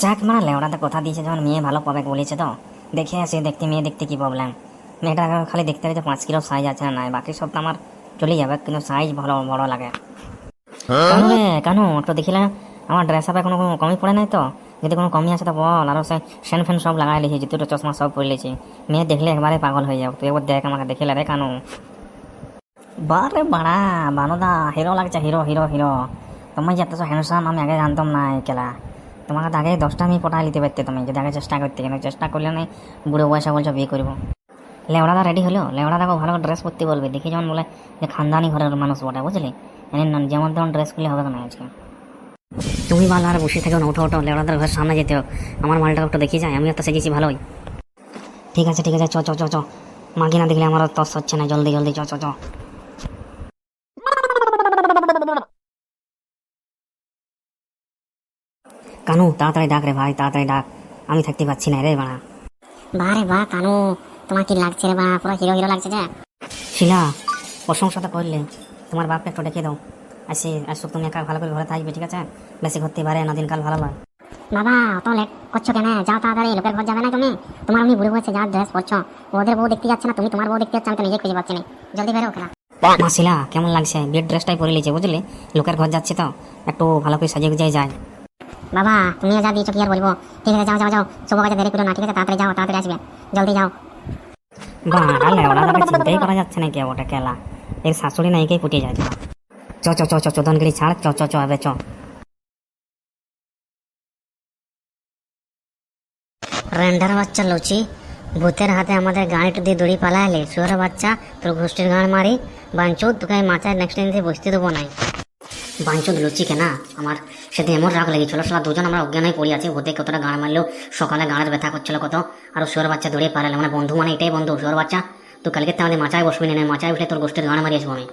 যাক মানে লেওড়াতে কথা দিয়েছে যখন মেয়ে ভালো পাবে বলেছে তো। দেখে আসি, দেখতে মেয়ে, দেখতে কি প্রবলেম মেয়েটা খালি দেখতে যে পাঁচ কিলো সাইজ আছে না, বাকি সব তো আমার চলে যাবে, কিন্তু সাইজ ভালো, বড় লাগে। কেন তো দেখিলে আমার ড্রেস আপে কোনো কমই পড়ে নাই তো? যদি কোনো কমি আছে তো বল আরও সে ফ্যান ফ্যান সব লাগাই লিখি জুতো চশমা সব পরে লিছি। মেয়ে দেখলে একবারে পাগল হয়ে যাও তুই একবার দেখ আমাকে দেখিলে রে কানু। বারে বাড়া, বানুদা হিরো লাগছে হিরো হিরো হিরো তুমি যে এত হ্যান্ডসাম আমি আগে জানতাম না কেলা তোমাকে আগে দশটা আমি পটাই নিতে পারতে তুমি যদি আগে চেষ্টা করতে, কিন্তু চেষ্টা করলে না বুড়ো বয়সে বলছো বিয়ে করব। লেওড়াদা রেডি হলো? লেওড়াদাকে ভালো ড্রেস পরতে বলবে। দেখি যেমন বলে যে খানদানি ঘরের মানুষ বটে, বুঝলি? এনে যেমন তেমন ড্রেস করলে হবে না আজকে? তুমি ভালো আর বসে থাকো উঠো উঠো লেওড়াদার ঘরের সামনে যেতে হোক আমার মালটা একটু দেখি যায়, আমিও তো সেজেছি ভালোই। ঠিক আছে ঠিক আছে, চ চ চ চ। মাগি না দেখলে আমার তস হচ্ছে না, জলদি জলদি, চ চ চ। কানু তাড়াতাড়ি ডাক রে ভাই তাড়াতাড়ি ডাক। আমি থাকতে পারছি না রে বাড়া। বারে বাহ কানু তোমার কি লাগছে রে বা পুরো হিরো হিরো লাগছে যে। শিলা প্রশংসা তো করলে। তোমার বাপকে একটু ডেকে দাও। আসি আসুক তুমি একা ভালো করে ঘরে থাকবে ঠিক আছে? বেশি ঘুরতে পারে না দিনকাল ভালো নয়। বাবা অত লেট করছ কেন? যাও তাড়াতাড়ি লোকের ঘর যাবে না তুমি? তোমার আমি বুড়ো বয়সে যা ড্রেস পরছো। ওদের বউ দেখতে যাচ্ছে না তুমি তোমার বউ দেখতে যাচ্ছে আমি তো নিজে খুঁজে পাচ্ছি না। জলদি বেরো খেলা মা শিলা কেমন লাগছে? বিয়ের ড্রেসটাই পরে লিছে বুঝলি? লোকের ঘর যাচ্ছে তো। একটু ভালো করে সাজিয়ে গুজিয়ে যায়। বাবা তুমিও যা দিয়েছ কি আর বলব? ঠিক আছে যাও যাও যাও। শুভ কাজে দেরি করো না ঠিক আছে তাড়াতাড়ি যাও তাড়াতাড়ি আসবে। জলদি যাও। বাড়ালে ওরা তাকে চিন্তাই করা যাচ্ছে না কেউ ওটা কেলা? এর শাশুড়ি নাইকেই ফুটিয়ে যায় চ চ চ চ চোদনগিরি ছাড় চ চ চ আবে চ। রেন্ডার বাচ্চা লুচি ভূতের হাতে আমাদের গাড়িটা দিয়ে দড়ি পালাইলে শুয়ার বাচ্চা তোর গোষ্ঠীর গান মারি বাঞ্চুত তোকে মাথায় নেক্সট টাইম দিয়ে বসতে দেবো নাই। বাঞ্চুদ লুচি কেনা, আমার সেদিন এমন রাগ লেগেছিল সালা দুজন আমরা অজ্ঞান হয়ে পড়ে আছি হতে কতটা গান মারলেও সকালে গানের ব্যথা করছিল কত, আর শুয়ার বাচ্চা দৌড়ে পারালে মানে বন্ধু মানে এটাই বন্ধু, শুয়ার বাচ্চা তো কালকে তো আমাদের মাচায় বসবি না মাচায় উঠে তোর গোষ্ঠীর গান মারিয়েছি আমি।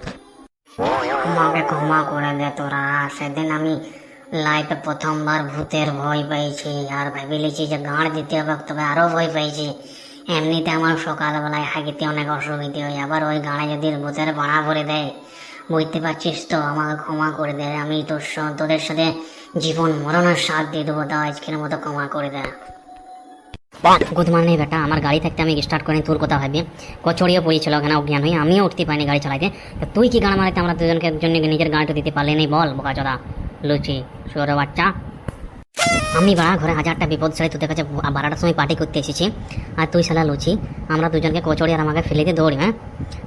মাকে ক্ষমা করে দে তোরা, সেদিন আমি লাইফে প্রথমবার ভূতের ভয় পেয়েছি, আর ভেবে লিছি যে গাঁড় দিতে হবে, তবে আরও ভয় পেয়েছি। এমনিতে আমার সকালবেলায় হাগিতে অনেক অসুবিধে হয়, আবার ওই গাঁড়ে যদি ভূতের বাড়া ভরে দেয় বুঝতে পারছিস তো? আমাকে ক্ষমা করে দে। আমি তোর তোদের সাথে জীবন মরণের সাথ দিয়ে দেবো। তা আজকের মতো ক্ষমা করে দে। গুড মর্নিং বেটা। আমার গাড়ি থাকতে আমি স্টার্ট করি তোর কথা ভাবি। কচড়িও পড়েছিল ওখানে অজ্ঞান হয়ে আমিও উঠতে পারিনি গাড়ি চালাইতে তুই কি গান মারাইতে আমরা দুজনকে জন্য নিজের গাড়িটা দিতে পারলি নেই বল বোকাচোদা লুচি সৌর বাচ্চা আমি বাড়া ঘরে হাজারটা বিপদ সারি তোদের কাছে বারোটার সময় পার্টি করতে এসেছি। আর তুই শালা লুচি, আমরা দুজনকে কচড়ি আর আমাকে ফেলে দিয়ে দৌড়ি হ্যাঁ?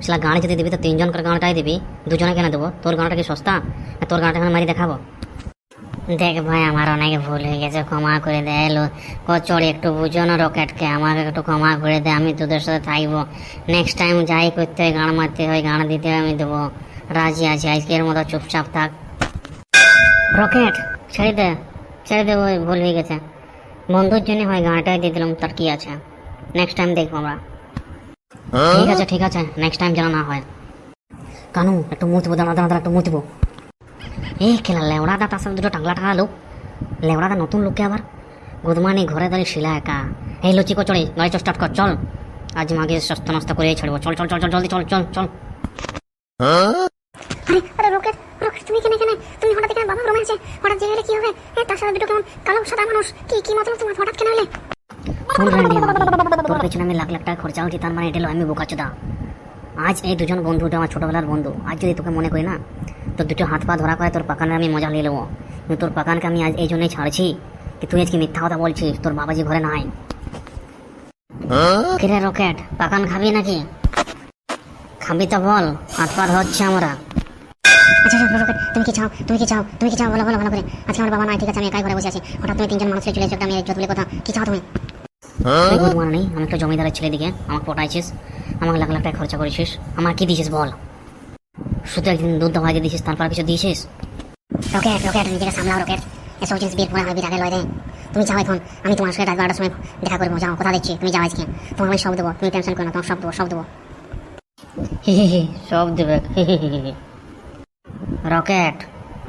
শালা গাড়ি যদি দিবি তো তিনজন করে গাঁটাই দিবি। দুজনে কেন দেবো? তোর গাঁটা কি সস্তা? তোর গাঁটা এখন মারি দেখাবো? দেখ ভাই, আমার অনেক ভুল হয়ে গেছে, ক্ষমা করে দে কচড়ি একটু বুঝো না রকেটকে, আমাকে একটু ক্ষমা করে দে, আমি তোদের সাথে থাকব। নেক্সট টাইম যাই করতে হয় গান মারতে হয় গান দিতে হয়, আমি দেবো। রাজি আছি, আজকের মতো চুপচাপ থাক। রকেট, ছেড়ে দে। ছেড়ে দে ওই ভুল হয়ে গেছে। বন্ধুর জন্য হয় গানটাই দিয়ে দিলাম তার কি আছে? নেক্সট টাইম দেখব আমরা। ঠিক আছে ঠিক আছে নেক্সট টাইম যেন না হয়। কানু একটু মুতবো দাঁড়া দাঁড়া একটু মুতবো এই খেলা লেওড়াদা তার সাথে দুটো টাংলা টাঙা লোক। লেওড়াদা নতুন লোককে আবার? গুদমানি ঘরে দাঁড়িয়ে শিলা একা। এই লুচি কচড়ি গাড়ি চল স্টার্ট কর চল। আজ মাকে সস্তা নস্তা করে ছাড়বো। চল চল চল চল জলদি চল চল চল। আরে তুমি কেন এখানে? তুমি হঠাৎ এখানে বাবা হঠাৎ জেগে কি হবে? এ তার সাথে দুটো কেমন কালো সাদা মানুষ। কি কি মতলব তোমার? হঠাৎ কেন তোর পেছনে আমি লাখ লাখ টাকা খরচা হচ্ছি তার মানে এটা আমি আজ এই দুজন বন্ধু আমার ছোটবেলার বন্ধু। আজ যদি তোকে মনে করি না, তোর দুটো হাত পা ধরা করে তোর পাকানের আমি মজা নিয়ে নেব। কিন্তু তোর পাকানকে আমি আজ এই জন্যই ছাড়ছি কি তুই আজকে মিথ্যা কথা বলছিস, তোর বাবাজি ঘরে নাই। রকেট, পাকান খাবি নাকি? খাবি তো বল, হাত পা ধরছি আমরা। আচ্ছা তুমি কি চাও? তুমি কি চাও? তুমি কি চাও? বলো বলো ভালো করে। আজকে আমার বাবা নাই ঠিক আছে আমি একাই ঘরে বসে আছি। হঠাৎ তুমি তিনজন মানুষ চলে এসে আমি বলে কথা কি চাও তুমি? গুড মনে আমি একটা জমিদারের ছেলে দিকে আমাকে পটাইছিস আমাকে লাখ লাখ টাকা খরচা করেছিস। আমার কি দিয়েছিস বল? শুধু একদিন দুধ দিয়ে দিয়েছিস তারপর কিছু দিয়েছিস রকেট রকেট নিজেকে সামলাও রকেট। এসব জিনিস বিয়ের পরে আমার বিরাগে লয় দেয় তুমি যাও এখন আমি তোমার সাথে রাত বারোটার সময় দেখা করব যাও কথা দিচ্ছি তুমি যাও আজকে। তোমাকে আমি সব দেবো তুমি টেনশন করো না তোমার সব দেবো সব দেবো। হি হি হি, সব দেবে। হি হি হি হি। রকেট।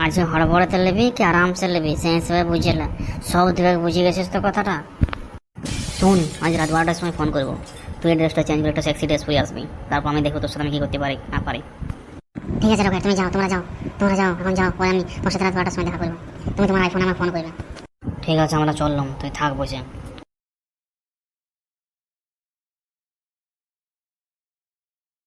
আজ হড়বড়াতে নেবি কি আরামসে নেবি সেই হিসেবে বুঝলে। সব দেবে বুঝে গেছিস তো কথাটা? শুন আজ রাত বারোটার সময় ফোন করব। তুই ড্রেসটা চেঞ্জ করে একটা সেক্সি ড্রেস পরে আসবি। তারপর আমি দেখব তোর সাথে আমি কি করতে পারি না পারি। ঠিক আছে রকেট তুমি যাও তোমরা যাও। তোমরা যাও এখন যাও পরে আমি তোমার সাথে রাত বারোটার সময় দেখা করব। তুমি তোমার আইফোনে আমার ফোন করবে। ঠিক আছে আমরা চললাম। তুই থাক বসে।